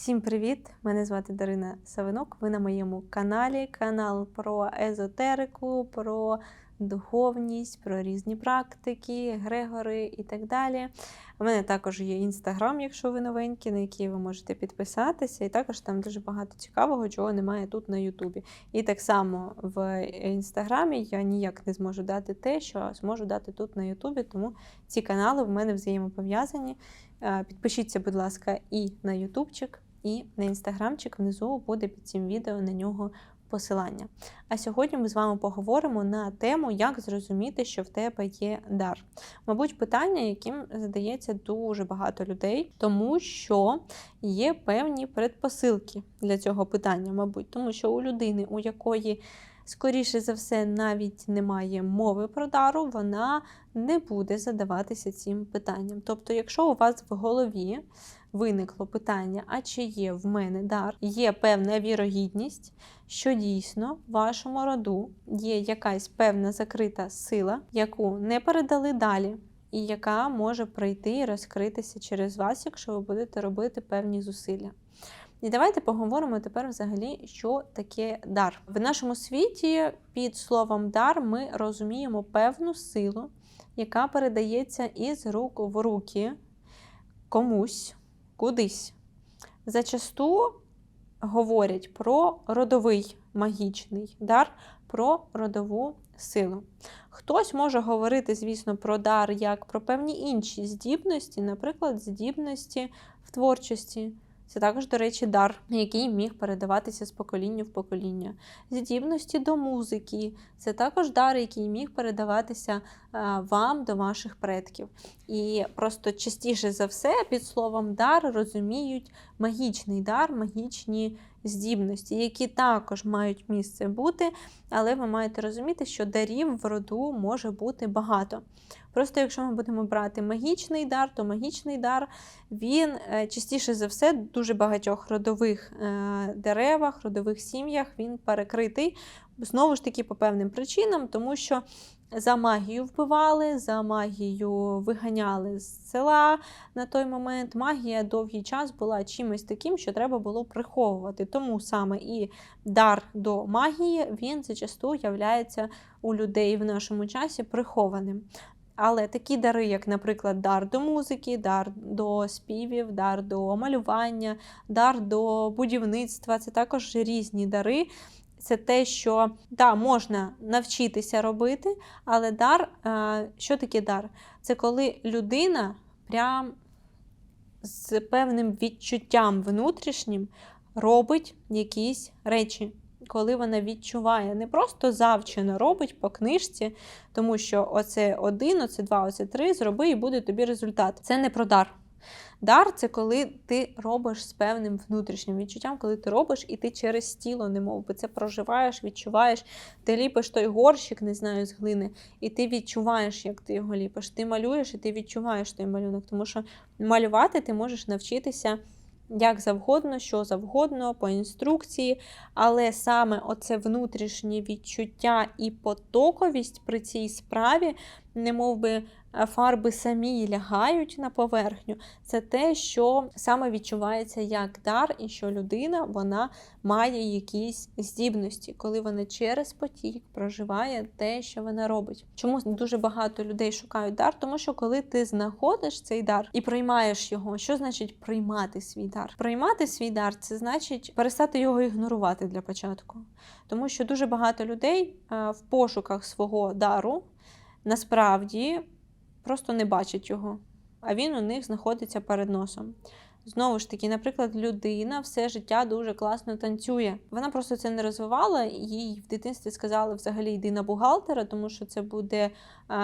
Всім привіт! Мене звати Дарина Савинок. Ви на моєму каналі. Канал про езотерику, про духовність, про різні практики, Грегори і так далі. У мене також є інстаграм, якщо ви новенькі, на який ви можете підписатися. І також там дуже багато цікавого, чого немає тут на Ютубі. І так само в інстаграмі я ніяк не зможу дати те, що зможу дати тут на Ютубі, тому ці канали в мене взаємопов'язані. Е, Підпишіться, будь ласка, і на Ютубчик, і на інстаграмчик. Внизу буде під цим відео на нього посилання. А сьогодні ми з вами поговоримо на тему, як зрозуміти, що в тебе є дар. Мабуть, питання, яким задається дуже багато людей, тому що є певні предпосилки для цього питання, мабуть, тому що у людини, у якої Скоріше за все, навіть немає мови про дару, вона не буде задаватися цим питанням. Тобто, якщо у вас в голові виникло питання, а чи є в мене дар, є певна вірогідність, що дійсно в вашому роду є якась певна закрита сила, яку не передали далі. І яка може прийти і розкритися через вас, якщо ви будете робити певні зусилля. І давайте поговоримо тепер взагалі, що таке дар. В нашому світі під словом дар ми розуміємо певну силу, яка передається із рук в руки комусь, кудись. Зачасту говорять про родовий магічний дар, про родову силу. Хтось може говорити, звісно, про дар як про певні інші здібності, наприклад, здібності в творчості. Це також, до речі, дар, який міг передаватися з покоління в покоління. Здібності до музики це також дар, який міг передаватися вам до ваших предків. І просто частіше за все під словом дар розуміють магічний дар, магічні здібності, які також мають місце бути, але ви маєте розуміти, що дарів в роду може бути багато. Просто якщо ми будемо брати магічний дар, то магічний дар він е, частіше за все дуже багатьох родових е, деревах, родових сім'ях він перекритий. Знову ж таки, по певним причинам, тому що за магію вбивали, за магію виганяли з села на той момент. Магія довгий час була чимось таким, що треба було приховувати. Тому саме і дар до магії він зачасту являється у людей в нашому часі прихованим. Але такі дари, як, наприклад, дар до музики, дар до співів, дар до малювання, дар до будівництва це також різні дари. Це те, що да, можна навчитися робити, але дар, що таке дар? Це коли людина прям з певним відчуттям внутрішнім робить якісь речі коли вона відчуває, не просто завчено робить по книжці, тому що оце один, оце два, оце три, зроби і буде тобі результат. Це не про дар. Дар це коли ти робиш з певним внутрішнім відчуттям, коли ти робиш і ти через тіло, не мов би це проживаєш, відчуваєш, ти ліпиш той горщик, не знаю, з глини, і ти відчуваєш, як ти його ліпиш. Ти малюєш і ти відчуваєш той малюнок, тому що малювати ти можеш навчитися як завгодно, що завгодно, по інструкції, але саме оце внутрішнє відчуття і потоковість при цій справі, не мов би фарби самі лягають на поверхню, це те, що саме відчувається як дар, і що людина вона має якісь здібності, коли вона через потік проживає те, що вона робить. Чому дуже багато людей шукають дар? Тому що коли ти знаходиш цей дар і приймаєш його, що значить приймати свій дар? Приймати свій дар це значить перестати його ігнорувати для початку. Тому що дуже багато людей е, в пошуках свого дару насправді просто не бачать його, а він у них знаходиться перед носом. Знову ж таки, наприклад, людина все життя дуже класно танцює. Вона просто це не розвивала, їй в дитинстві сказали взагалі йди на бухгалтера, тому що це буде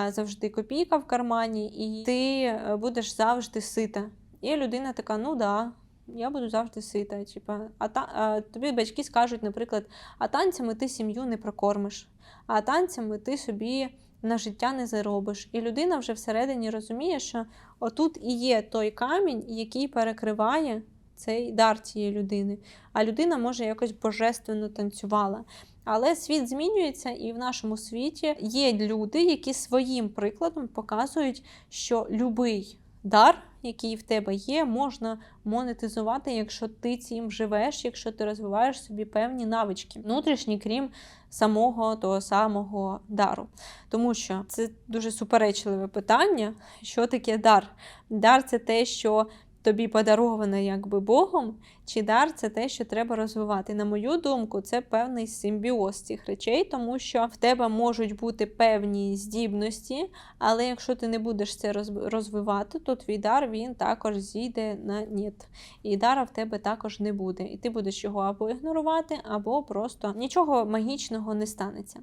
завжди копійка в кармані, і ти е, будеш завжди сита. І людина така: ну да, я буду завжди сита. Типа, а та а тобі батьки скажуть, наприклад, а танцями ти сім'ю не прокормиш, а танцями ти собі на життя не заробиш. І людина вже всередині розуміє, що отут і є той камінь, який перекриває цей дар цієї людини. А людина може якось божественно танцювала. Але світ змінюється, і в нашому світі є люди, які своїм прикладом показують, що любий дар який в тебе є, можна монетизувати, якщо ти цим живеш, якщо ти розвиваєш собі певні навички, внутрішні, крім самого того самого дару. Тому що це дуже суперечливе питання, що таке дар. Дар це те, що тобі подароване якби Богом, чи дар це те, що треба розвивати. На мою думку, це певний симбіоз цих речей, тому що в тебе можуть бути певні здібності, але якщо ти не будеш це розвивати, то твій дар він також зійде на ніт. І дара в тебе також не буде. І ти будеш його або ігнорувати, або просто нічого магічного не станеться.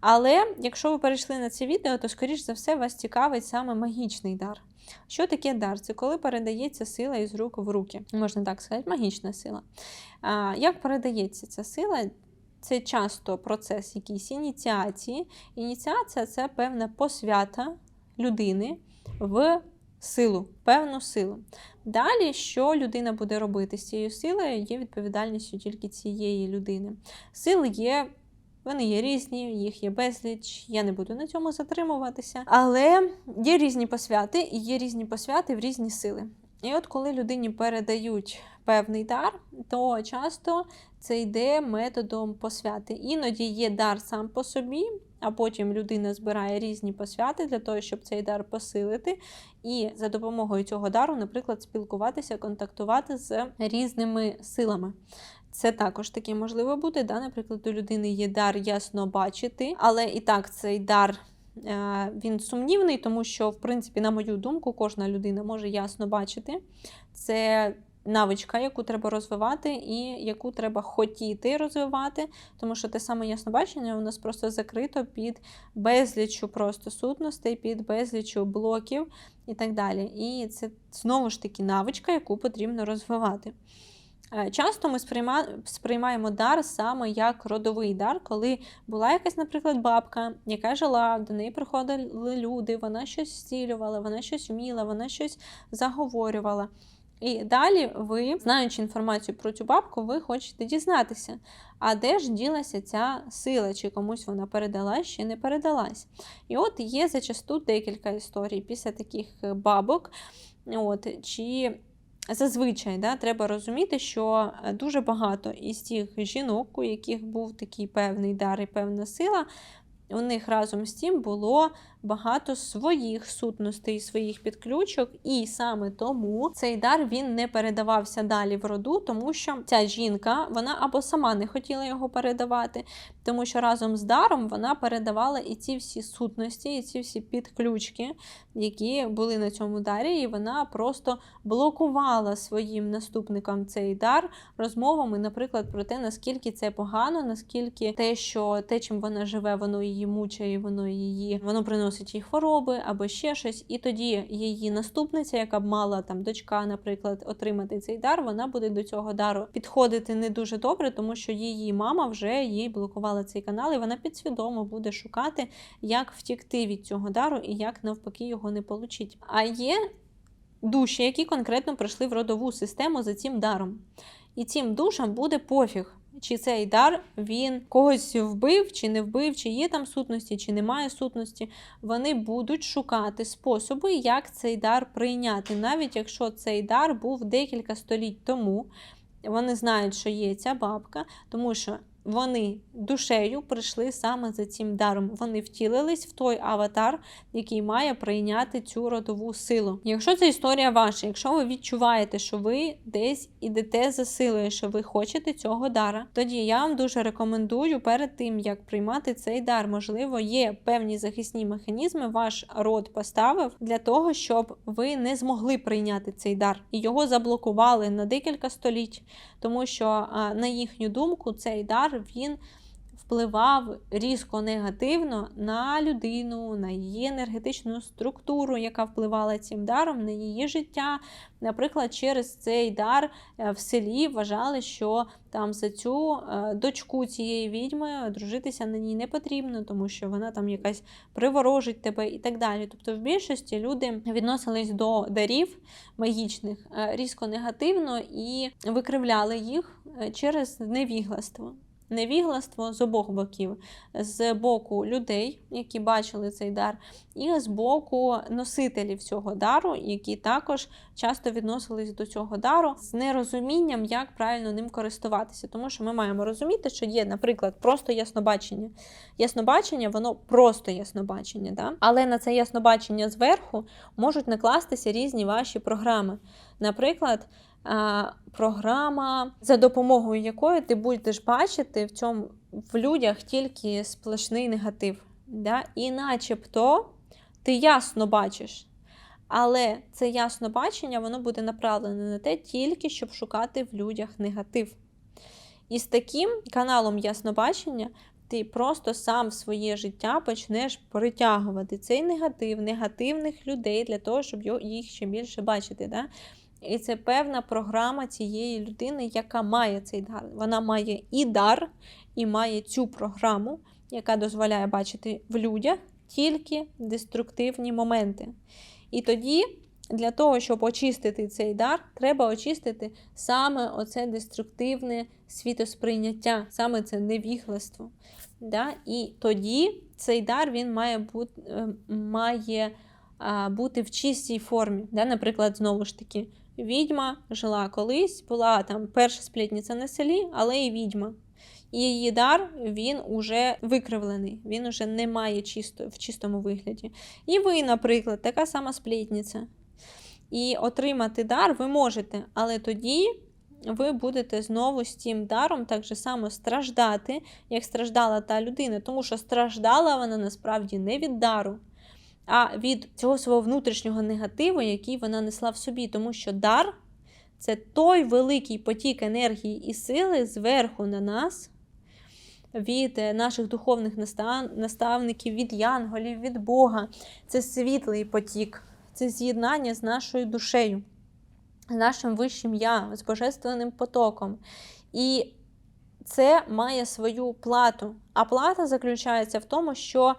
Але якщо ви перейшли на це відео, то, скоріш за все, вас цікавить саме магічний дар. Що таке дар? Це коли передається сила із рук в руки, можна так сказати, магічна сила. Як передається ця сила? Це часто процес якійсь ініціації. Ініціація це певна посвята людини в силу, певну силу. Далі, що людина буде робити з цією силою, є відповідальністю тільки цієї людини. Сили є вони є різні, їх є безліч, я не буду на цьому затримуватися. Але є різні посвяти, і є різні посвяти в різні сили. І от коли людині передають певний дар, то часто це йде методом посвяти. Іноді є дар сам по собі, а потім людина збирає різні посвяти для того, щоб цей дар посилити, і за допомогою цього дару, наприклад, спілкуватися, контактувати з різними силами. Це також таке можливо бути. Да? Наприклад, у людини є дар ясно бачити, але і так цей дар. Е, він сумнівний, тому що, в принципі, на мою думку, кожна людина може ясно бачити. Це навичка, яку треба розвивати, і яку треба хотіти розвивати, тому що те саме яснобачення у нас просто закрито під безліччю просто сутностей, під безліччю блоків і так далі. І це знову ж таки навичка, яку потрібно розвивати. Е, часто ми сприймаємо дар саме як родовий дар, коли була якась, наприклад, бабка, яка жила, до неї приходили люди, вона щось зцілювала, вона щось вміла, вона щось заговорювала. І далі ви, знаючи інформацію про цю бабку, ви хочете дізнатися, а де ж ділася ця сила, чи комусь вона передалась, чи не передалась. І от є зачасту декілька історій після таких бабок. От, чи Зазвичай да, треба розуміти, що е, дуже багато із тих жінок, у яких був такий певний дар і певна сила, у них разом з тим було багато своїх сутностей, своїх підключок, і саме тому цей дар він не передавався далі в роду, тому що ця жінка вона або сама не хотіла його передавати, тому що разом з даром вона передавала і ці всі сутності, і ці всі підключки, які були на цьому дарі, і вона просто блокувала своїм наступникам цей дар розмовами, наприклад, про те, наскільки це погано, наскільки те, що те, чим вона живе, воно її мучає, воно її воно приносить приносить їй хвороби або ще щось. І тоді її наступниця, яка б мала там дочка, наприклад, отримати цей дар, вона буде до цього дару підходити не дуже добре, тому що її мама вже їй блокувала цей канал, і вона підсвідомо буде шукати, як втікти від цього дару і як навпаки його не получить. А є душі, які конкретно пройшли в родову систему за цим даром. І цим душам буде пофіг чи цей дар він когось вбив, чи не вбив, чи є там сутності, чи немає сутності, вони будуть шукати способи, як цей дар прийняти, навіть якщо цей дар був декілька століть тому. Вони знають, що є ця бабка, тому що вони душею прийшли саме за цим даром. Вони втілились в той аватар, який має прийняти цю родову силу. Якщо це історія ваша, якщо ви відчуваєте, що ви десь ідете за силою, що ви хочете цього дара, тоді я вам дуже рекомендую перед тим, як приймати цей дар, можливо, є певні захисні механізми, ваш род поставив для того, щоб ви не змогли прийняти цей дар і його заблокували на декілька століть, тому що, на їхню думку, цей дар він впливав різко негативно на людину, на її енергетичну структуру, яка впливала цим даром, на її життя. Наприклад, через цей дар е, в селі вважали, що там за цю е, дочку цієї відьми дружитися на ній не потрібно, тому що вона там якась приворожить тебе і так далі. Тобто, в більшості люди відносились до дарів магічних е, різко негативно і викривляли їх через невігластво. Невігластво з обох боків: з боку людей, які бачили цей дар, і з боку носителів цього дару, які також часто відносились до цього дару з нерозумінням, як правильно ним користуватися. Тому що ми маємо розуміти, що є, наприклад, просто яснобачення. Яснобачення, воно просто яснобачення, да? але на це яснобачення зверху можуть накластися різні ваші програми. Наприклад, програма, за допомогою якої ти будеш бачити в цьому в людях тільки сплошний негатив. Да? І начебто ти ясно бачиш. Але це ясно бачення, воно буде направлене на те, тільки щоб шукати в людях негатив. І з таким каналом яснобачення ти просто сам в своє життя почнеш притягувати цей негатив, негативних людей для того, щоб їх ще більше бачити. Да? І це певна програма цієї людини, яка має цей дар. Вона має і дар, і має цю програму, яка дозволяє бачити в людях тільки деструктивні моменти. І тоді, для того, щоб очистити цей дар, треба очистити саме оце деструктивне світосприйняття, саме це невігластво. Да? І тоді цей дар він має бути е, має бути в чистій формі. Да? Наприклад, знову ж таки, відьма жила колись, була там перша сплітниця на селі, але і відьма. І її дар він уже викривлений, він уже не має чисто, в чистому вигляді. І ви, наприклад, така сама сплітниця. І отримати дар ви можете, але тоді ви будете знову з цим даром так же само страждати, як страждала та людина, тому що страждала вона насправді не від дару, а від цього свого внутрішнього негативу, який вона несла в собі. Тому що дар це той великий потік енергії і сили зверху на нас. Від е, наших духовних наставників, від янголів, від Бога. Це світлий потік, це з'єднання з нашою душею з нашим вищим я, з божественним потоком. І це має свою плату. А плата заключається в тому, що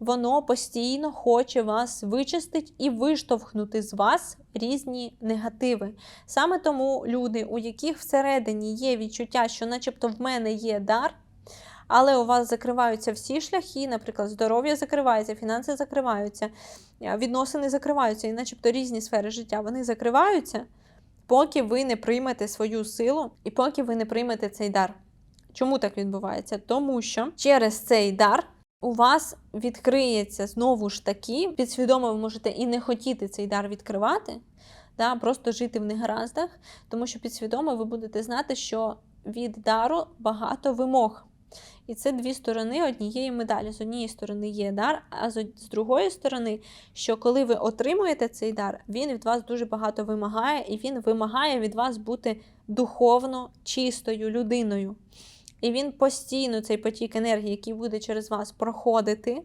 воно постійно хоче вас вичистити і виштовхнути з вас різні негативи. Саме тому люди, у яких всередині є відчуття, що, начебто, в мене є дар. Але у вас закриваються всі шляхи, наприклад, здоров'я закривається, фінанси закриваються, відносини закриваються, і начебто різні сфери життя вони закриваються поки ви не приймете свою силу і поки ви не приймете цей дар. Чому так відбувається? Тому що через цей дар у вас відкриється знову ж таки, підсвідомо ви можете і не хотіти цей дар відкривати, да, просто жити в негараздах, тому що підсвідомо ви будете знати, що від дару багато вимог. І це дві сторони однієї медалі. З однієї сторони є дар, а з другої сторони, що коли ви отримуєте цей дар, він від вас дуже багато вимагає, і він вимагає від вас бути духовно чистою людиною. І він постійно цей потік енергії, який буде через вас проходити,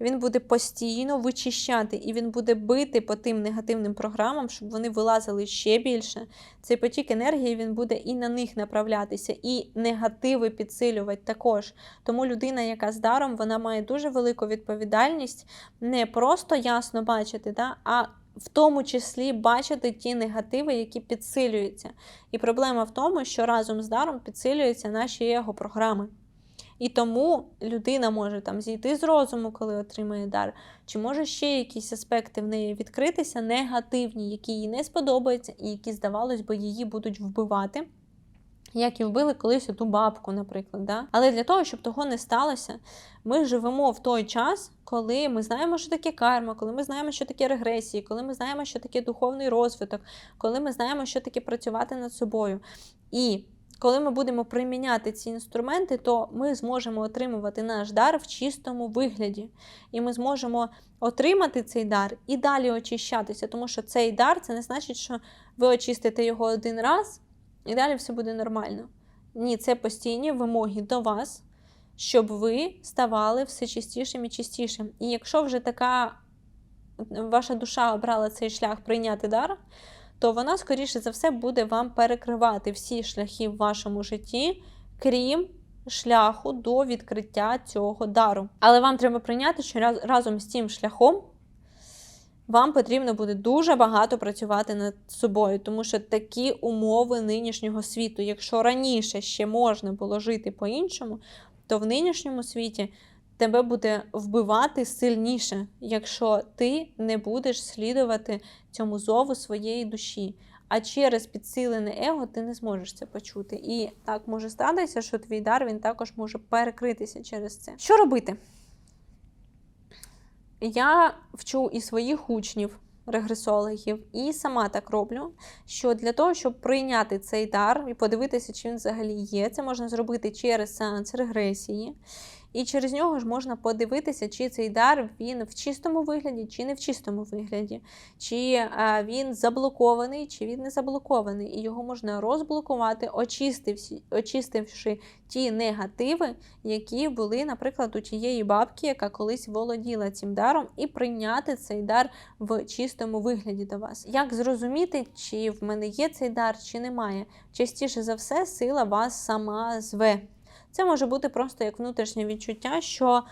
він буде постійно вичищати, і він буде бити по тим негативним програмам, щоб вони вилазили ще більше. Цей потік енергії він буде і на них направлятися, і негативи підсилювати також. Тому людина, яка з даром, вона має дуже велику відповідальність не просто ясно бачити, да, а в тому числі бачити ті негативи, які підсилюються. І проблема в тому, що разом з даром підсилюються наші его-програми. І тому людина може там зійти з розуму, коли отримає дар, чи може ще якісь аспекти в неї відкритися, негативні, які їй не сподобаються, і які, здавалось би, її будуть вбивати. Як і вбили колись ту бабку, наприклад. Да? Але для того, щоб того не сталося, ми живемо в той час, коли ми знаємо, що таке карма, коли ми знаємо, що таке регресії, коли ми знаємо, що таке духовний розвиток, коли ми знаємо, що таке працювати над собою. І коли ми будемо приміняти ці інструменти, то ми зможемо отримувати наш дар в чистому вигляді. І ми зможемо отримати цей дар і далі очищатися, тому що цей дар це не значить, що ви очистите його один раз і далі все буде нормально. Ні, це постійні вимоги до вас, щоб ви ставали все чистішим і чистішим. І якщо вже така ваша душа обрала цей шлях прийняти дар то вона, скоріше за все, буде вам перекривати всі шляхи в вашому житті, крім шляху до відкриття цього дару. Але вам треба прийняти, що разом з цим шляхом вам потрібно буде дуже багато працювати над собою, тому що такі умови нинішнього світу, якщо раніше ще можна було жити по-іншому, то в нинішньому світі тебе буде вбивати сильніше, якщо ти не будеш слідувати цьому зову своєї душі. А через підсилене его ти не зможеш це почути. І так може статися, що твій дар він також може перекритися через це. Що робити? Я вчу і своїх учнів, регресологів, і сама так роблю. Що для того, щоб прийняти цей дар і подивитися, чи він взагалі є, це можна зробити через сеанс регресії. І через нього ж можна подивитися, чи цей дар він в чистому вигляді, чи не в чистому вигляді, чи а, він заблокований, чи він не заблокований. І його можна розблокувати, очистивши ті негативи, які були, наприклад, у тієї бабки, яка колись володіла цим даром, і прийняти цей дар в чистому вигляді до вас. Як зрозуміти, чи в мене є цей дар, чи немає? Частіше за все, сила вас сама зве. Це може бути просто як внутрішнє відчуття, що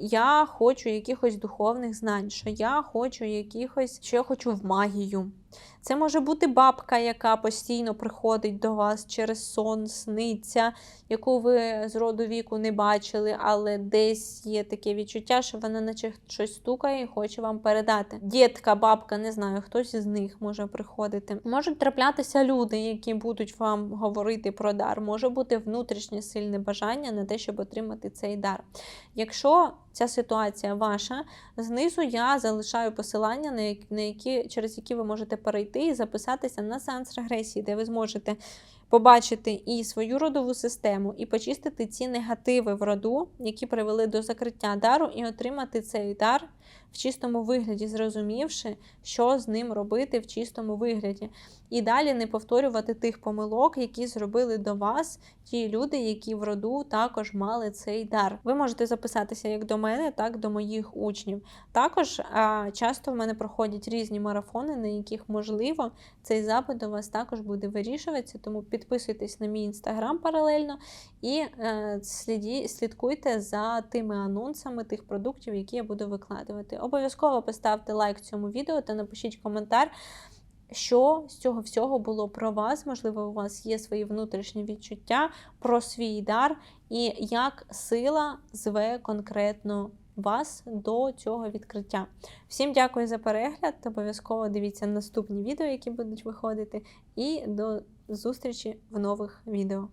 я хочу якихось духовних знань, що я хочу якихось, що я хочу в магію. Це може бути бабка, яка постійно приходить до вас через сон, сниться, яку ви з роду віку не бачили, але десь є таке відчуття, що вона наче щось стукає і хоче вам передати. Дітка, бабка, не знаю, хтось із них може приходити. Можуть траплятися люди, які будуть вам говорити про дар. Може бути внутрішнє сильне бажання на те, щоб отримати цей дар. Якщо ця ситуація ваша, знизу я залишаю посилання, на які, через які ви можете перейти і записатися на сеанс регресії, де ви зможете побачити і свою родову систему, і почистити ці негативи в роду, які привели до закриття дару, і отримати цей дар в чистому вигляді, зрозумівши, що з ним робити в чистому вигляді. І далі не повторювати тих помилок, які зробили до вас ті люди, які в роду також мали цей дар. Ви можете записатися як до мене, так і до моїх учнів. Також а, часто в мене проходять різні марафони, на яких можливо цей запит до вас також буде вирішуватися. Тому підписуйтесь на мій інстаграм паралельно і е, сліді, слідкуйте за тими анонсами тих продуктів, які я буду викладувати. Обов'язково поставте лайк цьому відео та напишіть коментар. Що з цього всього було про вас? Можливо, у вас є свої внутрішні відчуття про свій дар, і як сила зве конкретно вас до цього відкриття. Всім дякую за перегляд. Обов'язково дивіться наступні відео, які будуть виходити, і до зустрічі в нових відео.